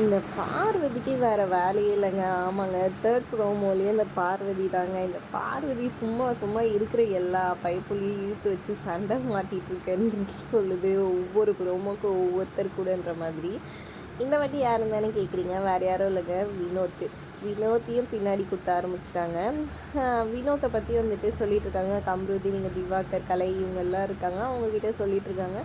இந்த பார்வதிக்கு வேறு வேலையே இல்லைங்க. ஆமாங்க. தேர்ட் ப்ரோமோலேயே இந்த பார்வதி தாங்க. இந்த பார்வதி சும்மா சும்மா இருக்கிற எல்லா பைப்புலையும் இழுத்து வச்சு சண்டை மாட்டிகிட்டு இருக்கேன்னு சொல்லுது. ஒவ்வொரு ப்ரோமோக்கும் ஒவ்வொருத்தர் கூடன்ற மாதிரி. இந்த வாட்டி யாரும் தானே கேட்குறீங்க வேறு யாரும் இல்லைங்க. வினோத் வினோத்தையும் பின்னாடி குத்த ஆரம்பிச்சிட்டாங்க. வினோத்தை பற்றி வந்துட்டு சொல்லிகிட்ருக்காங்க கம்ருதி நீங்கள் திவாகர் கலை இவங்கெல்லாம் இருக்காங்க. அவங்கக்கிட்ட சொல்லிகிட்ருக்காங்க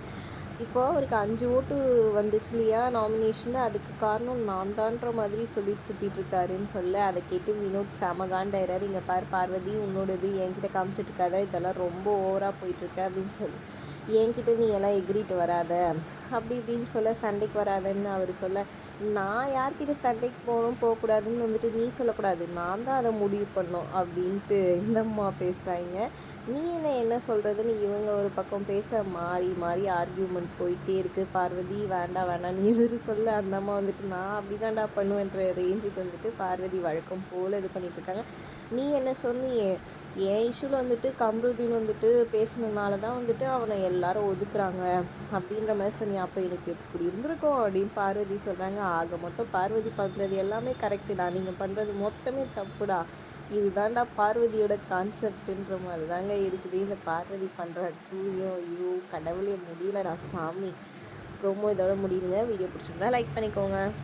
இப்போது அவருக்கு அஞ்சு ஓட்டு வந்துச்சு இல்லையா நாமினேஷனில் அதுக்கு காரணம் நான் தான்ற மாதிரி சொல்லிட்டு சுற்றிட்டு இருக்காருன்னு சொல்ல அதை கேட்டு வினோத் செமகாண்டாயிரார் இங்கே பார் பார்வதி உன்னோடது என்கிட்ட காமிச்சிட்ருக்காத இதெல்லாம் ரொம்ப ஓவராக போயிட்டுருக்க அப்படின்னு சொல்லி. என்கிட்ட நீ எல்லாம் எகிரிட்டு வராத. அப்படி இப்படின்னு சொல்ல சண்டைக்கு வராதன்னு அவர் சொல்ல நான் யார்கிட்ட சண்டைக்கு போகணும் போகக்கூடாதுன்னு வந்துட்டு நீ சொல்லக்கூடாது. நான் தான் அதை முடிவு பண்ணோம் அப்படின்ட்டு இந்த அம்மா பேசுகிறாங்க நீ என்ன என்ன சொல்கிறதுன்னு இவங்க ஒரு பக்கம் பேச மாறி மாறி ஆர்கியூமெண்ட் போயிட்டே இருக்குது பார்வதி வேண்டாம் வேண்டாம் நீ இவர் சொல்ல அந்த அம்மா வந்துட்டு நான் அப்படி தாண்டா பண்ணுவேன்ற ரேஞ்சுக்கு வந்துட்டு பார்வதி வழக்கம் போல் இது பண்ணிகிட்ருக்காங்க நீ என்ன சொன்னியே என் இஷ்யூவில் வந்துட்டு கம்ருதீன் வந்துட்டு பேசினதுனால தான் வந்துட்டு அவனை எல்லாரும் ஒதுக்குறாங்க. அப்படின்ற மாதிரி சொன்னி அப்போ எனக்கு எப்படி இருந்திருக்கும் அப்படின்னு பார்வதி சொல்கிறாங்க ஆக மொத்தம் பார்வதி பண்ணுறது எல்லாமே கரெக்டுடா நீங்கள் பண்ணுறது மொத்தமே தப்புடா? இதுதான்டா பார்வதியோட கான்செப்டுன்ற மாதிரி தாங்க இருக்குது. இந்த பார்வதி பண்ணுற டூயும் ஐயோ கடவுளே முடியலடா சாமி. ப்ரோமோ இதோட முடியுங்க. வீடியோ பிடிச்சிருந்தா லைக் பண்ணிக்கோங்க.